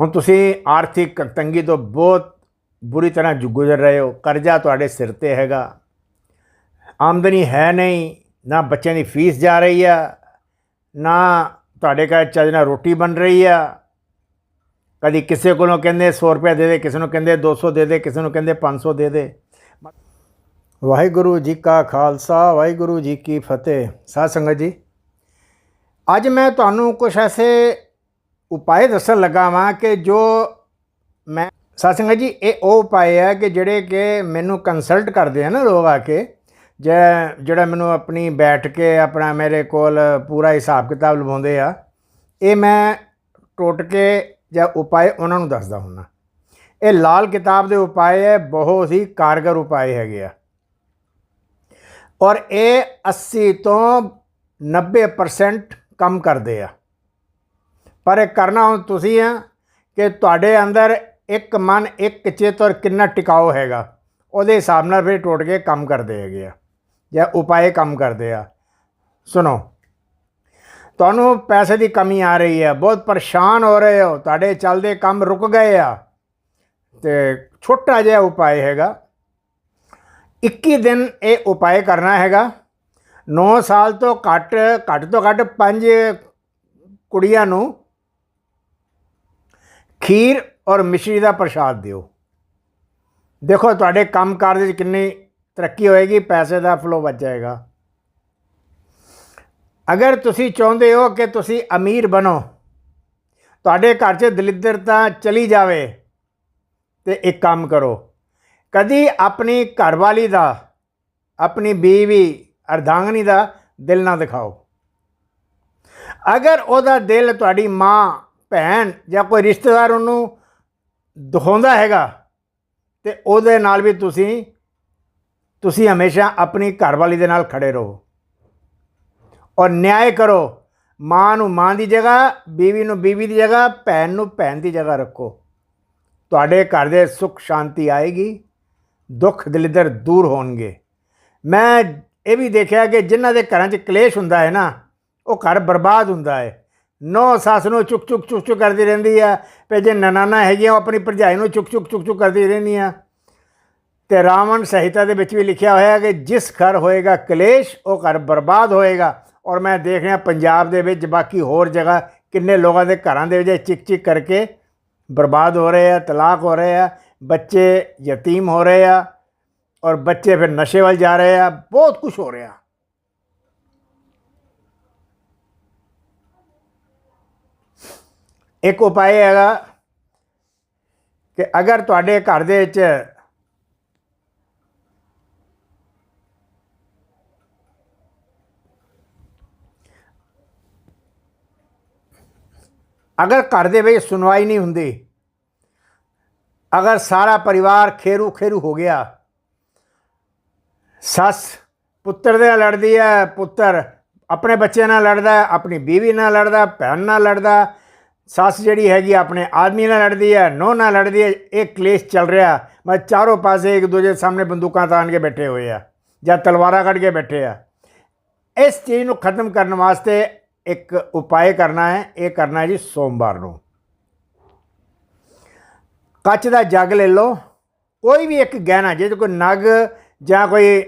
ਹੁਣ ਤੁਸੀਂ ਆਰਥਿਕ ਤੰਗੀ ਤੋਂ ਬਹੁਤ ਬੁਰੀ ਤਰ੍ਹਾਂ ਜੁ- ਗੁਜ਼ਰ ਰਹੇ ਹੋ। ਕਰਜ਼ਾ ਤੁਹਾਡੇ ਸਿਰ ਤੇ ਹੈਗਾ। ਆਮਦਨੀ ਹੈ ਨਹੀਂ। ਨਾ ਬੱਚਿਆਂ ਦੀ ਫੀਸ ਜਾ ਰਹੀ ਆ। ਨਾ ਤੁਹਾਡੇ ਘਰ ਚੱਜ ਨਾਲ ਰੋਟੀ ਬਣ ਰਹੀ ਆ। ਕਦੀ ਕਿਸੇ ਕੋਲੋਂ ਕਹਿੰਦੇ 100 ਰੁਪਏ ਦੇ ਦੇ, ਕਿਸੇ ਨੂੰ ਕਹਿੰਦੇ 200 ਦੇ ਦੇ, ਕਿਸੇ ਨੂੰ ਕਹਿੰਦੇ 500 ਦੇ ਦੇ। ਵਾਹਿਗੁਰੂ ਜੀ ਕਾ ਖਾਲਸਾ, ਵਾਹਿਗੁਰੂ ਜੀ ਕੀ ਫਤਿਹ। ਸਾਧ ਸੰਗਤ ਜੀ, ਅੱਜ ਮੈਂ ਤੁਹਾਨੂੰ ਕੁਝ ਐਸੇ ਉਪਾਅ ਦੱਸਣ ਲੱਗਾ ਵਾਂ ਕਿ ਜੋ ਮੈਂ ਸਾਧ ਸੰਗਤ ਜੀ, ਇਹ ਉਹ ਉਪਾਅ ਆ ਕਿ ਜਿਹੜੇ ਕਿ ਮੈਨੂੰ ਕੰਸਲਟ ਕਰਦੇ ਆ ਨਾ ਲੋਕ ਆ ਕੇ, ਜੇ- ਜਿਹੜਾ ਮੈਨੂੰ ਆਪਣੀ ਬੈਠ ਕੇ ਆਪਣਾ ਮੇਰੇ ਕੋਲ ਪੂਰਾ ਹਿਸਾਬ ਕਿਤਾਬ ਲਵਾਉਂਦੇ ਆ, ਇਹ ਮੈਂ ਟੋਟ ਕੇ ਜਾਂ ਉਪਾਅ ਉਹਨਾਂ ਨੂੰ ਦੱਸਦਾ ਹੁੰਨਾ ਇਹ ਲਾਲ ਕਿਤਾਬ ਦੇ ਉਪਾਅ ਹੈ ਬਹੁਤ ਹੀ ਕਾਰਗਰ ਉਪਾਅ ਹੈਗੇ ਆ। ਔਰ ਇਹ 80 ਤੋਂ 90% ਕੰਮ ਕਰਦੇ ਆ। ਪਰ ਇਹ ਕਰਨਾ ਹੁਣ ਤੁਸੀਂ ਆ ਕਿ ਤੁਹਾਡੇ ਅੰਦਰ ਇੱਕ ਮਨ, ਇੱਕ ਚਿੱਤ ਔਰ ਕਿੰਨਾ ਟਿਕਾਓ ਹੈਗਾ, ਉਹਦੇ ਹਿਸਾਬ ਨਾਲ ਫਿਰ ਟੁੱਟ ਕੇ ਕੰਮ ਕਰਦੇ ਹੈਗੇ ਆ, ਜਾਂ ਉਪਾਏ ਕੰਮ ਕਰਦੇ ਆ। ਸੁਣੋ, ਤੁਹਾਨੂੰ ਪੈਸੇ ਦੀ ਕਮੀ ਆ ਰਹੀ ਹੈ ਬਹੁਤ ਪਰੇਸ਼ਾਨ ਹੋ ਰਹੇ ਹੋ, ਤੁਹਾਡੇ ਚੱਲਦੇ ਕੰਮ ਰੁਕ ਗਏ ਆ, ਤੇ ਛੋਟਾ ਜਿਹਾ ਉਪਾਏ ਹੈਗਾ। 21 ਦਿਨ ਇਹ ਉਪਾਏ ਕਰਨਾ ਹੈਗਾ 9 ਸਾਲ ਤੋਂ ਘੱਟ ਘੱਟ ਤੋਂ ਘੱਟ 5 ਕੁੜੀਆਂ ਨੂੰ ਖੀਰ ਔਰ ਮਿਸ਼ਰੀ ਦਾ ਪ੍ਰਸ਼ਾਦ ਦਿਓ। ਦੇਖੋ, ਤੁਹਾਡੇ ਕੰਮਕਾਰ ਦੇ ਵਿੱਚ ਕਿੰਨੀ ਤਰੱਕੀ ਹੋਏਗੀ, ਪੈਸੇ ਦਾ ਫਲੋ ਵੱਧ ਜਾਏਗਾ। ਅਗਰ ਤੁਸੀਂ ਚਾਹੁੰਦੇ ਹੋ ਕਿ ਤੁਸੀਂ ਅਮੀਰ ਬਣੋ, ਤੁਹਾਡੇ ਘਰ 'ਚ ਦਲਿੱਦਰਤਾ ਚਲੀ ਜਾਵੇ, ਤੇ ਇੱਕ ਕੰਮ ਕਰੋ। ਕਦੀ ਆਪਣੀ ਘਰਵਾਲੀ ਦਾ, ਆਪਣੀ ਬੀਵੀ ਅਰਧਾਂਗਨੀ ਦਾ ਦਿਲ ਨਾ ਦਿਖਾਓ। ਅਗਰ ਉਹਦਾ ਦਿਲ ਤੁਹਾਡੀ ਮਾਂ ਭੈਣ ਜਾਂ ਕੋਈ ਰਿਸ਼ਤੇਦਾਰ ਉਹਨੂੰ ਦਿਖਾਉਂਦਾ ਹੈਗਾ ਤੇ ਉਹਦੇ ਨਾਲ ਵੀ ਤੁਸੀਂ ਤੁਸੀਂ ਹਮੇਸ਼ਾ ਆਪਣੀ ਘਰਵਾਲੀ ਦੇ ਨਾਲ ਖੜੇ ਰਹੋ। ਔਰ ਨਿਆਂ ਕਰੋ, ਮਾਂ ਨੂੰ ਮਾਂ ਦੀ ਜਗ੍ਹਾ, ਬੀਵੀ ਨੂੰ ਬੀਵੀ ਦੀ ਜਗ੍ਹਾ, ਭੈਣ ਨੂੰ ਭੈਣ ਦੀ ਜਗ੍ਹਾ ਰੱਖੋ। ਤੁਹਾਡੇ ਘਰ ਦੇ ਸੁੱਖ ਸ਼ਾਂਤੀ ਆਏਗੀ, ਦੁੱਖ ਦਲਿੱਦਰ ਦੂਰ ਹੋਣਗੇ। ਮੈਂ ਇਹ ਵੀ ਦੇਖਿਆ ਕਿ ਜਿਨ੍ਹਾਂ ਦੇ ਘਰਾਂ 'ਚ ਕਲੇਸ਼ ਹੁੰਦਾ ਹੈ ਨਾ, ਉਹ ਘਰ ਬਰਬਾਦ ਹੁੰਦਾ ਹੈ। ਨੌ ਸੱਸ ਨੂੰ ਚੁੱਕ ਚੁੱਕ ਚੁੱਕ ਚੁੱਕ ਕਰਦੀ ਰਹਿੰਦੀ ਆ ਤੇ ਜੇ ਨਨਾਨਾ ਹੈਗੀਆਂ ਉਹ ਆਪਣੀ ਭਰਜਾਈ ਨੂੰ ਚੁੱਕ ਚੁੱਕ ਚੁੱਕ ਚੁੱਕ ਕਰਦੀ ਰਹਿੰਦੀ ਆ ਤੇ ਰਾਵਣ ਸਹਿਤਾ ਦੇ ਵਿੱਚ ਵੀ ਲਿਖਿਆ ਹੋਇਆ ਹੈ ਕਿ ਜਿਸ ਘਰ ਹੋਏਗਾ ਕਲੇਸ਼, ਉਹ ਘਰ ਬਰਬਾਦ ਹੋਏਗਾ। ਔਰ ਮੈਂ ਦੇਖ ਰਿਹਾ ਪੰਜਾਬ ਦੇ ਵਿੱਚ ਬਾਕੀ ਹੋਰ ਜਗ੍ਹਾ ਕਿੰਨੇ ਲੋਕਾਂ ਦੇ ਘਰਾਂ ਦੇ ਵਿੱਚ ਚਿਕ ਚਿਕ ਕਰਕੇ ਬਰਬਾਦ ਹੋ ਰਹੇ ਆ, ਤਲਾਕ ਹੋ ਰਹੇ ਆ, ਬੱਚੇ ਯਤੀਮ ਹੋ ਰਹੇ ਆ, ਔਰ ਬੱਚੇ ਫਿਰ ਨਸ਼ੇ ਵੱਲ ਜਾ ਰਹੇ ਆ, ਬਹੁਤ ਕੁਝ ਹੋ ਰਿਹਾ। ਇੱਕ ਉਪਾਅ ਹੈਗਾ ਕਿ ਅਗਰ ਤੁਹਾਡੇ ਘਰ ਦੇ ਵਿੱਚ ਅਗਰ ਘਰ ਦੇ ਵਿੱਚ ਸੁਣਵਾਈ ਨਹੀਂ ਹੁੰਦੀ, ਅਗਰ ਸਾਰਾ ਪਰਿਵਾਰ ਖੇਰੂ ਖੇਰੂ ਹੋ ਗਿਆ, ਸੱਸ ਪੁੱਤਰ ਦੇ ਨਾਲ ਲੜਦੀ ਹੈ, ਪੁੱਤਰ ਆਪਣੇ ਬੱਚੇ ਨਾਲ ਲੜਦਾ ਆਪਣੀ ਬੀਵੀ ਨਾਲ ਲੜਦਾ, ਭੈਣ ਨਾਲ ਲੜਦਾ ਸੱਸ ਜਿਹੜੀ ਹੈਗੀ ਆਪਣੇ ਆਦਮੀ ਨਾਲ ਲੜਦੀ ਹੈ ਨੋ ਨਾਲ ਲੜਦੀ ਹੈ ਇਹ ਕਲੇਸ਼ ਚੱਲ ਰਿਹਾ। ਮੈਂ ਚਾਰੋਂ ਪਾਸੇ ਇੱਕ ਦੂਜੇ ਸਾਹਮਣੇ ਬੰਦੂਕਾਂ ਤਾਣ ਕੇ ਬੈਠੇ ਹੋਏ ਆ ਜਾਂ ਤਲਵਾਰਾਂ ਕੱਢ ਕੇ ਬੈਠੇ ਆ। ਇਸ ਚੀਜ਼ ਨੂੰ ਖਤਮ ਕਰਨ ਵਾਸਤੇ ਇੱਕ ਉਪਾਅ ਕਰਨਾ ਹੈ, ਇਹ ਕਰਨਾ ਹੈ ਜੀ ਸੋਮਵਾਰ ਨੂੰ। ਕੱਚ ਦਾ ਜੱਗ ਲੈ ਲਓ। ਕੋਈ ਵੀ ਇੱਕ ਗਹਿਣਾ, ਜੇ ਕੋਈ ਨਗ ਜਾਂ ਕੋਈ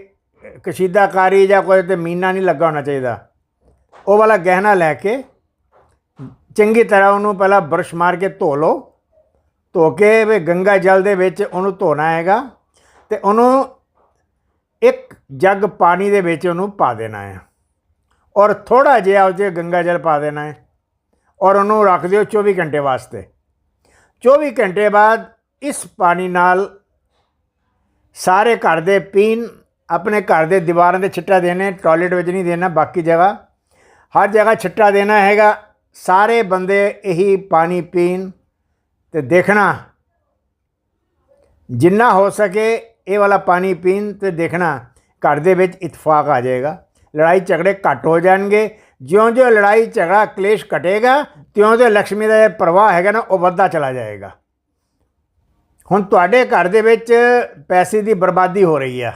ਕਸ਼ੀਦਾਕਾਰੀ ਜਾਂ ਕੋਈ ਤੇ ਮੀਨਾ ਨਹੀਂ ਲੱਗਾ ਹੋਣਾ ਚਾਹੀਦਾ। ਉਹ ਵਾਲਾ ਗਹਿਣਾ ਲੈ ਕੇ ਚੰਗੀ ਤਰ੍ਹਾਂ ਉਹਨੂੰ ਪਹਿਲਾਂ ਬਰਸ਼ ਮਾਰ ਕੇ ਧੋ ਲਓ। ਧੋ ਕੇ ਵੀ ਗੰਗਾ ਜਲ ਦੇ ਵਿੱਚ ਉਹਨੂੰ ਧੋਣਾ ਹੈਗਾ ਤੇ ਉਹਨੂੰ ਇੱਕ ਜੱਗ ਪਾਣੀ ਦੇ ਵਿੱਚ ਉਹਨੂੰ ਪਾ ਦੇਣਾ ਹੈ। ਔਰ ਥੋੜਾ ਜਿਹਾ ਉਹ 'ਚ ਗੰਗਾ ਜਲ ਪਾ ਦੇਣਾ ਹੈ ਔਰ ਉਹਨੂੰ ਰੱਖ ਦਿਓ 24 ਘੰਟੇ ਵਾਸਤੇ। 24 ਘੰਟੇ ਬਾਅਦ ਇਸ ਪਾਣੀ ਨਾਲ ਸਾਰੇ ਘਰ ਦੇ ਪੀਣ, ਆਪਣੇ ਘਰ ਦੇ ਦੀਵਾਰਾਂ ਦੇ ਛਿੱਟਾ ਦੇਣੇ, ਟਾਇਲਟ ਵਿੱਚ ਨਹੀਂ ਦੇਣਾ, ਬਾਕੀ ਜਗ੍ਹਾ। ਹਰ ਜਗ੍ਹਾ ਛਿੱਟਾ ਦੇਣਾ ਹੈਗਾ। ਸਾਰੇ ਬੰਦੇ ਇਹੀ ਪਾਣੀ ਪੀਣ ਤੇ ਦੇਖਣਾ। ਜਿੰਨਾ ਹੋ ਸਕੇ ਇਹ ਵਾਲਾ ਪਾਣੀ ਪੀਣ ਤੇ ਦੇਖਣਾ। ਘਰ ਦੇ ਵਿੱਚ ਇਤਫਾਕ ਆ ਜਾਏਗਾ। ਲੜਾਈ ਝਗੜੇ ਘੱਟ ਹੋ ਜਾਣਗੇ। ਜਿਉਂ-ਜਿਉਂ ਲੜਾਈ, ਝਗੜਾ, ਕਲੇਸ਼ ਘਟੇਗਾ, ਤਿਉਂ-ਤਿਉਂ ਲక్ష్ਮੀ ਦਾ ਇਹ ਪ੍ਰਵਾਹ ਹੈਗਾ ਨਾ, ਉਹ ਵੱਧਦਾ ਚਲਾ ਜਾਏਗਾ। ਹੁਣ ਤੁਹਾਡੇ ਘਰ ਦੇ ਵਿੱਚ ਪੈਸੇ ਦੀ ਬਰਬਾਦੀ ਹੋ ਰਹੀ ਆ।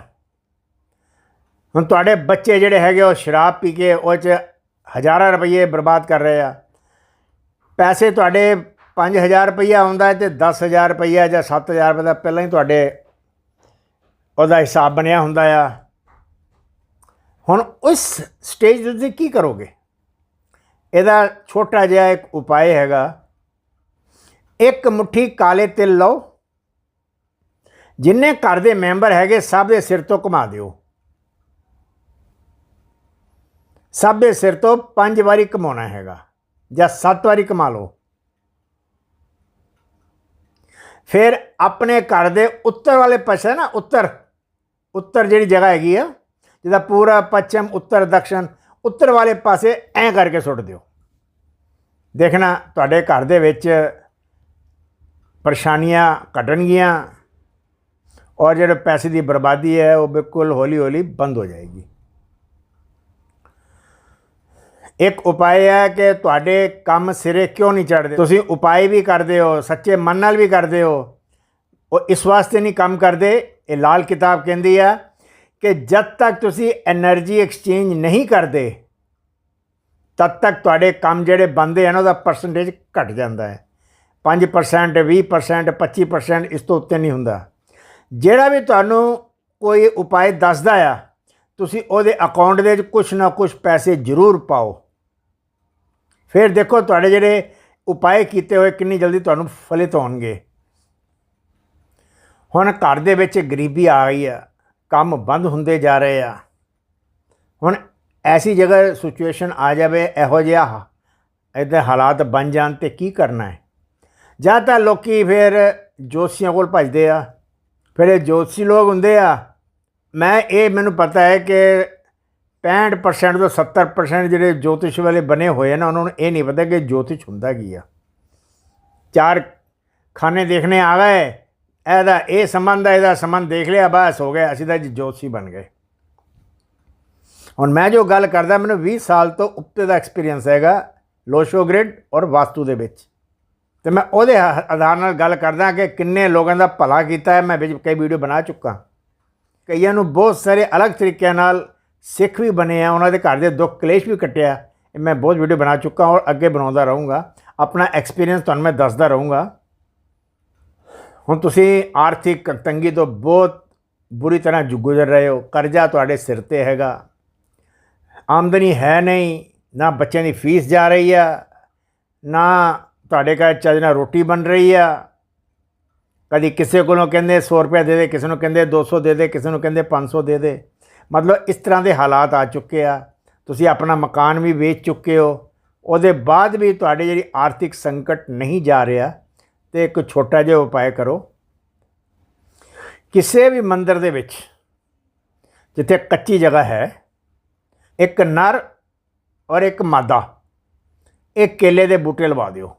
ਹੁਣ ਤੁਹਾਡੇ ਬੱਚੇ ਜਿਹੜੇ ਹੈਗੇ ਉਹ ਸ਼ਰਾਬ ਪੀ ਕੇ ਉਹ 'ਚ ਹਜ਼ਾਰਾਂ ਰੁਪਏ ਬਰਬਾਦ ਕਰ ਰਹੇ ਆ। ਪੈਸੇ ਤੁਹਾਡੇ 5000 ਰੁਪਈਆ ਆਉਂਦਾ ਹੈ ਤੇ 10000 ਰੁਪਈਆ ਜਾਂ 7000 ਰੁਪਏ ਦਾ ਪਹਿਲਾਂ ਹੀ ਤੁਹਾਡੇ ਉਹਦਾ ਹਿਸਾਬ ਬਣਿਆ ਹੁੰਦਾ ਆ। ਹੁਣ ਉਸ ਸਟੇਜ ਤੇ ਤੁਸੀਂ ਕੀ ਕਰੋਗੇ? ਇਹਦਾ ਛੋਟਾ ਜਿਹਾ ਇੱਕ ਉਪਾਅ ਹੈਗਾ। ਇੱਕ ਮੁਠੀ ਕਾਲੇ ਤਿਲ ਲਓ। ਜਿੰਨੇ ਘਰ ਦੇ ਮੈਂਬਰ ਹੈਗੇ, ਸਭ ਦੇ ਸਿਰ ਤੋਂ ਘੁਮਾ ਦਿਓ। ਸਭ ਦੇ ਸਿਰ ਤੋਂ ਪੰਜ ਵਾਰੀ ਘਮਾਉਣਾ ਹੈਗਾ। ਜਾਂ ਸੱਤ ਵਾਰੀ ਘਮਾ ਲਓ। ਫਿਰ ਆਪਣੇ ਘਰ ਦੇ ਉੱਤਰ ਵਾਲੇ ਪਾਸੇ ਨਾ, ਉੱਤਰ ਉੱਤਰ ਜਿਹੜੀ ਜਗ੍ਹਾ ਹੈਗੀ ਆ, ਜਿਹਦਾ ਪੂਰਾ ਪੱਛਮ, ਉੱਤਰ ਦક્ષਿਣ ਉੱਤਰ ਵਾਲੇ ਪਾਸੇ ਐਂ ਕਰਕੇ ਸੁੱਟ ਦਿਓ। ਦੇਖਣਾ ਤੁਹਾਡੇ ਘਰ ਦੇ ਵਿੱਚ ਪਰੇਸ਼ਾਨੀਆਂ ਘਟਣਗੀਆਂ, ਔਰ ਜਿਹੜੇ ਪੈਸੇ ਦੀ ਬਰਬਾਦੀ ਹੈ, ਉਹ ਬਿਲਕੁਲ ਹੌਲੀ ਹੌਲੀ ਬੰਦ ਹੋ ਜਾਏਗੀ। ਇੱਕ ਉਪਾਏ ਹੈ ਕਿ ਤੁਹਾਡੇ ਕੰਮ ਸਿਰੇ ਕਿਉਂ ਨਹੀਂ ਚੜਦੇ ਤੁਸੀਂ ਉਪਾਏ ਵੀ ਕਰਦੇ ਹੋ, ਸੱਚੇ ਮਨ ਨਾਲ ਵੀ ਕਰਦੇ ਹੋ। ਉਹ ਇਸ ਵਾਸਤੇ ਨਹੀਂ ਕੰਮ ਕਰਦੇ। ਇਹ ਲਾਲ ਕਿਤਾਬ ਕਹਿੰਦੀ ਆ ਕਿ ਜਦ ਤੱਕ ਤੁਸੀਂ એનર્ਜੀ ਐਕਸਚੇਂਜ ਨਹੀਂ ਕਰਦੇ, ਤਦ ਤੱਕ ਤੁਹਾਡੇ ਕੰਮ ਜਿਹੜੇ ਬੰਦੇ ਹਨ ਉਹਦਾ ਪਰਸੈਂਟੇਜ ਘਟ ਜਾਂਦਾ ਹੈ। 5% 20% 25% ਇਸ ਤੋਂ ਉੱਤੇ ਨਹੀਂ ਹੁੰਦਾ। ਜਿਹੜਾ ਵੀ ਤੁਹਾਨੂੰ ਕੋਈ ਉਪਾਅ ਦੱਸਦਾ ਆ, ਤੁਸੀਂ ਉਹਦੇ ਅਕਾਊਂਟ ਦੇ ਵਿੱਚ ਕੁਝ ਨਾ ਕੁਝ ਪੈਸੇ ਜ਼ਰੂਰ ਪਾਓ। ਫਿਰ ਦੇਖੋ ਤੁਹਾਡੇ ਜਿਹੜੇ ਉਪਾਅ ਕੀਤੇ ਹੋਏ ਕਿੰਨੀ ਜਲਦੀ ਤੁਹਾਨੂੰ ਫਲਿਤ ਹੋਣਗੇ। ਹੁਣ ਘਰ ਦੇ ਵਿੱਚ ਗਰੀਬੀ ਆ ਗਈ ਆ, ਕੰਮ ਬੰਦ ਹੁੰਦੇ ਜਾ ਰਹੇ ਆ। ਹੁਣ ਐਸੀ ਜਗ੍ਹਾ ਸਿਚੁਏਸ਼ਨ ਆ ਜਾਵੇ, ਇਹੋ ਜਿਹਾ ਇਹਦੇ ਹਾਲਾਤ ਬਣ ਜਾਣ ਤੇ ਕੀ ਕਰਨਾ ਹੈ? ਜਾਂ ਤਾਂ ਲੋਕੀ ਫਿਰ ਜੋਤਸ਼ੀਆਂ ਕੋਲ ਭੱਜਦੇ ਆ, ਫਿਰ ਇਹ ਜੋਤਸ਼ੀ ਲੋਕ ਹੁੰਦੇ ਆ। ਮੈਂ ਇਹ ਮੈਨੂੰ ਪਤਾ ਹੈ ਕਿ 65% ਤੋਂ 70% ਜਿਹੜੇ ਜੋਤਿਸ਼ ਵਾਲੇ ਬਣੇ ਹੋਏ ਨਾ, ਉਹਨਾਂ ਨੂੰ ਇਹ ਨਹੀਂ ਪਤਾ ਕਿ ਜੋਤਿਸ਼ ਹੁੰਦਾ ਕੀ ਆ। ਚਾਰ ਖਾਨੇ ਦੇਖਣੇ ਆ ਗਏ, ਇਹਦਾ ਇਹ ਸੰਬੰਧ ਹੈ ਇਹਦਾ ਸੰਬੰਧ ਦੇਖ ਲਿਆ, ਬਸ ਹੋ ਗਿਆ, ਅਸੀਂ ਤਾਂ ਜੀ ਜੋਤਸ਼ੀ ਬਣ ਗਏ। ਹੁਣ ਮੈਂ ਜੋ ਗੱਲ ਕਰਦਾ, ਮੈਨੂੰ 20 ਸਾਲ ਤੋਂ ਉੱਤੇ ਦਾ ਐਕਸਪੀਰੀਅੰਸ ਹੈਗਾ, ਲੋਸ਼ੋ ਗ੍ਰਿਡ ਔਰ ਵਾਸਤੂ ਦੇ ਵਿੱਚ। ਤੇ ਮੈਂ ਉਹਦੇ ਹ- ਆਧਾਰ ਨਾਲ ਗੱਲ ਕਰਦਾ ਕਿ ਕਿੰਨੇ ਲੋਕਾਂ ਦਾ ਭਲਾ ਕੀਤਾ ਹੈ, ਮੈਂ ਵਿੱਚ ਕਈ ਵੀਡੀਓ ਬਣਾ ਚੁੱਕਾ। ਕਈਆਂ ਨੂੰ ਬਹੁਤ ਸਾਰੇ ਅਲੱਗ ਤਰੀਕਿਆਂ ਨਾਲ ਸਿੱਖ ਵੀ ਬਣੇ ਆ, ਉਹਨਾਂ ਦੇ ਘਰ ਦੇ ਦੁੱਖ ਕਲੇਸ਼ ਵੀ ਕੱਟਿਆ। ਇਹ ਮੈਂ ਬਹੁਤ ਵੀਡੀਓ ਬਣਾ ਚੁੱਕਾ ਔਰ ਅੱਗੇ ਬਣਾਉਂਦਾ ਰਹੂੰਗਾ। ਆਪਣਾ ਐਕਸਪੀਰੀਅੰਸ ਤੁਹਾਨੂੰ ਮੈਂ ਦੱਸਦਾ ਰਹੂੰਗਾ। ਹੁਣ ਤੁਸੀਂ ਆਰਥਿਕ ਤੰਗੀ ਤੋਂ ਬਹੁਤ ਬੁਰੀ ਤਰ੍ਹਾਂ ਜੁ- ਗੁਜ਼ਰ ਰਹੇ ਹੋ। ਕਰਜ਼ਾ ਤੁਹਾਡੇ ਸਿਰ ਤੇ ਹੈਗਾ। ਆਮਦਨੀ ਹੈ ਨਹੀਂ। ਨਾ ਬੱਚਿਆਂ ਦੀ ਫੀਸ ਜਾ ਰਹੀ ਆ। ਨਾ ਤੁਹਾਡੇ ਘਰ ਚੱਜ ਨਾਲ ਰੋਟੀ ਬਣ ਰਹੀ ਆ। ਕਦੀ ਕਿਸੇ ਕੋਲੋਂ ਕਹਿੰਦੇ 100 ਰੁਪਏ ਦੇ ਦੇ, ਕਿਸੇ ਨੂੰ ਕਹਿੰਦੇ 200 ਦੇ ਦੇ, ਕਿਸੇ ਨੂੰ ਕਹਿੰਦੇ 500 ਦੇ ਦੇ। ਮਤਲਬ ਇਸ ਤਰ੍ਹਾਂ ਦੇ ਹਾਲਾਤ ਆ ਚੁੱਕੇ ਆ। ਤੁਸੀਂ ਆਪਣਾ ਮਕਾਨ ਵੀ ਵੇਚ ਚੁੱਕੇ ਹੋ। ਉਹਦੇ ਬਾਅਦ ਵੀ ਤੁਹਾਡੇ ਜਿਹੜੀ ਆਰਥਿਕ ਸੰਕਟ ਨਹੀਂ ਜਾ ਰਿਹਾ, ਤੇ ਇੱਕ ਛੋਟਾ ਜਿਹਾ ਉਪਾਅ ਕਰੋ। ਕਿਸੇ ਵੀ ਮੰਦਰ ਦੇ ਵਿੱਚ ਜਿੱਥੇ ਕੱਚੀ ਜਗ੍ਹਾ ਹੈ, ਇੱਕ ਨਰ ਔਰ ਇੱਕ ਮਾਦਾ ਇੱਕ ਕੇਲੇ ਦੇ ਬੂਟੇ ਲਵਾ ਦਿਓ।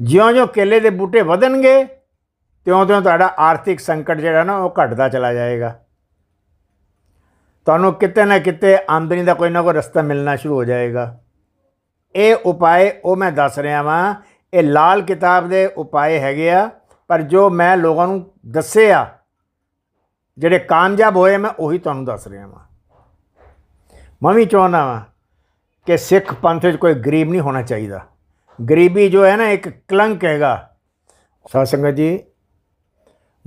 ਜਿਉਂ-ਜਿਉਂ ਕੇਲੇ ਦੇ ਬੂਟੇ ਵਧਣਗੇ, ਤਿਉਂ-ਤਿਉਂ ਤੁਹਾਡਾ ਆਰਥਿਕ ਸੰਕਟ ਜਿਹੜਾ ਨਾ ਉਹ ਘਟਦਾ ਚਲਾ ਜਾਏਗਾ। ਤੁਹਾਨੂੰ ਕਿਤੇ ਨਾ ਕਿਤੇ ਆਮਦਨੀ ਦਾ ਕੋਈ ਨਾ ਕੋਈ ਰਸਤਾ ਮਿਲਣਾ ਸ਼ੁਰੂ ਹੋ ਜਾਏਗਾ। ਇਹ ਉਪਾਏ ਉਹ ਮੈਂ ਦੱਸ ਰਿਹਾ ਵਾਂ, ਇਹ ਲਾਲ ਕਿਤਾਬ ਦੇ ਉਪਾਏ ਹੈਗੇ ਆ, ਪਰ ਜੋ ਮੈਂ ਲੋਕਾਂ ਨੂੰ ਦੱਸੇ ਆ ਜਿਹੜੇ ਕਾਮਯਾਬ ਹੋਏ, ਮੈਂ ਉਹੀ ਤੁਹਾਨੂੰ ਦੱਸ ਰਿਹਾ ਵਾਂ। ਮੈਂ ਵੀ ਚਾਹੁੰਦਾ ਵਾਂ ਕਿ ਸਿੱਖ ਪੰਥ ਵਿੱਚ ਕੋਈ ਗਰੀਬ ਨਹੀਂ ਹੋਣਾ ਚਾਹੀਦਾ। ਗਰੀਬੀ ਜੋ ਹੈ ਨਾ, ਇੱਕ ਕਲੰਕ ਹੈਗਾ। ਸਾਧ ਸੰਗਤ ਜੀ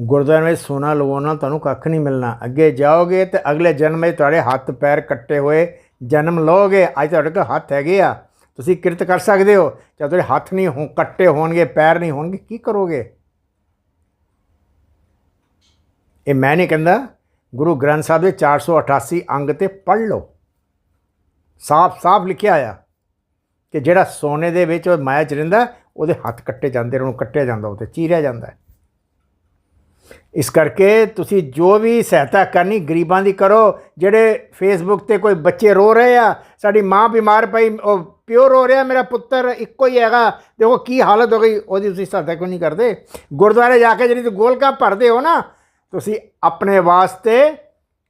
ਗੁਰਦੁਆਰੇ ਵਿੱਚ ਸੋਨਾ ਲਵਾਉਣ ਨਾਲ ਤੁਹਾਨੂੰ ਕੱਖ ਨਹੀਂ ਮਿਲਣਾ। ਅੱਗੇ ਜਾਓਗੇ ਤੇ ਅਗਲੇ ਜਨਮ ਵਿੱਚ ਤੁਹਾਡੇ ਹੱਥ ਪੈਰ ਕੱਟੇ ਹੋਏ ਜਨਮ ਲਓਗੇ। ਅੱਜ ਤੁਹਾਡੇ ਕੋਲ ਹੱਥ ਹੈਗੇ ਆ। ਤੁਸੀਂ ਕਿਰਤ ਕਰ ਸਕਦੇ ਹੋ। ਜਦ ਤੁਹਾਡੇ ਹੱਥ ਨਹੀਂ ਹੋ, ਕੱਟੇ ਹੋਣਗੇ, ਪੈਰ ਨਹੀਂ ਹੋਣਗੇ, ਕੀ ਕਰੋਗੇ? ਇਹ ਮੈਂ ਨਹੀਂ ਕਹਿੰਦਾ। ਗੁਰੂ ਗ੍ਰੰਥ ਸਾਹਿਬ ਦੇ 488 ਅੰਗ ਤੇ ਪੜ੍ਹ ਲਓ। ਸਾਫ਼-ਸਾਫ਼ ਲਿਖਿਆ ਆ ਕਿ ਜਿਹੜਾ ਸੋਨੇ ਦੇ ਵਿੱਚ ਉਹ ਮਾਇਆ ਚ ਰਹਿੰਦਾ, ਉਹਦੇ ਹੱਥ ਕੱਟੇ ਜਾਂਦੇ ਉਹਨੂੰ ਕੱਟਿਆ ਜਾਂਦਾ ਉਹ ਤੇ ਚੀਰਿਆ ਜਾਂਦਾ। ਇਸ ਕਰਕੇ ਤੁਸੀਂ ਜੋ ਵੀ ਸਹਾਇਤਾ ਕਰਨੀ ਗਰੀਬਾਂ ਦੀ ਕਰੋ, ਜਿਹੜੇ ਫੇਸਬੁੱਕ ਤੇ ਕੋਈ ਬੱਚੇ ਰੋ ਰਹੇ ਆ, ਸਾਡੀ ਮਾਂ ਬਿਮਾਰ ਪਈ, ਉਹ ਪਿਓ ਰੋ ਰਿਹਾ, ਮੇਰਾ ਪੁੱਤਰ ਇੱਕੋ ਹੀ ਹੈਗਾ, ਦੇਖੋ ਕੀ ਹਾਲਤ ਹੋ ਗਈ, ਉਹਦੀ ਤੁਸੀਂ ਸਹਾਇਤਾ ਕਿਉਂ ਨਹੀਂ ਕਰਦੇ? ਗੁਰਦੁਆਰੇ ਜਾ ਕੇ ਜਿਹੜੀ ਤੁਸੀਂ ਗੋਲਕਾ ਭਰਦੇ ਹੋ ਨਾ, ਤੁਸੀਂ ਆਪਣੇ ਵਾਸਤੇ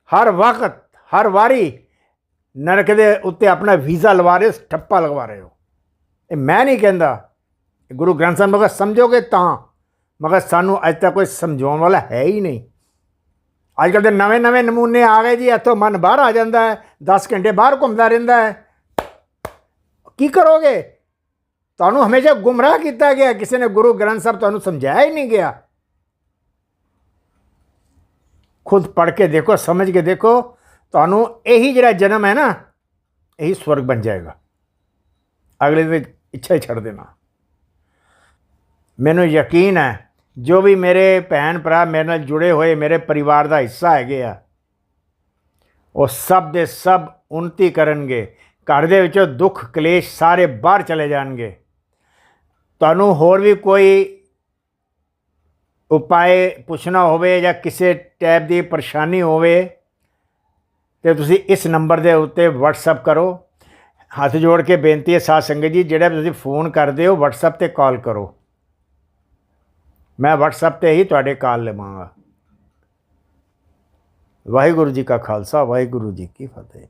ਹਰ ਵਕਤ, ਹਰ ਵਾਰੀ ਨਰਕ ਦੇ ਉੱਤੇ ਆਪਣਾ ਵੀਜ਼ਾ ਲਵਾ ਰਹੇ ਹੋ, ਠੱਪਾ ਲਗਵਾ ਰਹੇ ਹੋ। ਇਹ ਮੈਂ ਨਹੀਂ ਕਹਿੰਦਾ, ਗੁਰੂ ਗ੍ਰੰਥ ਸਾਹਿਬ ਮਗਰ ਸਮਝੋਗੇ ਤਾਂ ਮਗਰ ਸਾਨੂੰ ਅੱਜ ਤੱਕ ਕੋਈ ਸਮਝਾਉਣ ਵਾਲਾ ਹੈ ਹੀ ਨਹੀਂ। ਅੱਜ ਕੱਲ੍ਹ ਦੇ ਨਵੇਂ ਨਵੇਂ ਨਮੂਨੇ ਆ ਗਏ ਜੀ, ਇੱਥੋਂ ਮਨ ਬਾਹਰ ਆ ਜਾਂਦਾ ਹੈ 10 ਘੰਟੇ ਬਾਹਰ ਘੁੰਮਦਾ ਰਹਿੰਦਾ ਹੈ। ਕੀ ਕਰੋਗੇ? ਤੁਹਾਨੂੰ ਹਮੇਸ਼ਾ ਗੁੰਮਰਾਹ ਕੀਤਾ ਗਿਆ, ਕਿਸੇ ਨੇ ਗੁਰੂ ਗ੍ਰੰਥ ਸਾਹਿਬ ਤੁਹਾਨੂੰ ਸਮਝਾਇਆ ਹੀ ਨਹੀਂ ਗਿਆ। ਖੁਦ ਪੜ੍ਹ ਕੇ ਦੇਖੋ, ਸਮਝ ਕੇ ਦੇਖੋ, ਤੁਹਾਨੂੰ ਇਹੀ ਜਿਹੜਾ ਜਨਮ ਹੈ ਨਾ, ਇਹੀ ਸਵਰਗ ਬਣ ਜਾਏਗਾ। ਅਗਲੇ ਦੀ ਇੱਛਾ ਹੀ ਛੱਡ ਦੇਣਾ। ਮੈਨੂੰ ਯਕੀਨ ਹੈ ਜੋ ਵੀ ਮੇਰੇ ਭੈਣ ਭਰਾ ਮੇਰੇ ਨਾਲ ਜੁੜੇ ਹੋਏ, ਮੇਰੇ ਪਰਿਵਾਰ ਦਾ ਹਿੱਸਾ ਹੈਗੇ ਆ, ਉਹ ਸਭ ਦੇ ਸਭ ਉન્નਤੀ ਕਰਨਗੇ। ਘਰ ਦੇ ਵਿੱਚੋਂ ਦੁੱਖ, ਕਲੇਸ਼ ਸਾਰੇ ਬਾਹਰ ਚਲੇ ਜਾਣਗੇ। ਤੁਹਾਨੂੰ ਹੋਰ ਵੀ ਕੋਈ ਉਪਾਏ ਪੁੱਛਣਾ ਹੋਵੇ ਜਾਂ ਕਿਸੇ ਟੈਪ ਦੀ ਪਰੇਸ਼ਾਨੀ ਹੋਵੇ, ਤੇ ਤੁਸੀਂ ਇਸ ਨੰਬਰ ਦੇ ਉੱਤੇ WhatsApp ਕਰੋ। ਹੱਥ ਜੋੜ ਕੇ ਬੇਨਤੀ ਹੈ ਸਾਧ ਸੰਗਤ ਜੀ, ਜਿਹੜਾ ਵੀ ਤੁਸੀਂ ਫੋਨ ਕਰਦੇ ਹੋ, WhatsApp ਤੇ ਕਾਲ ਕਰੋ। ਮੈਂ WhatsApp ਤੇ ਹੀ ਤੁਹਾਡੇ ਕਾਲ ਲਵਾਂਗਾ। ਵਾਹਿਗੁਰੂ ਜੀ ਕਾ ਖਾਲਸਾ, ਵਾਹਿਗੁਰੂ ਜੀ ਕੀ ਫਤਿਹ।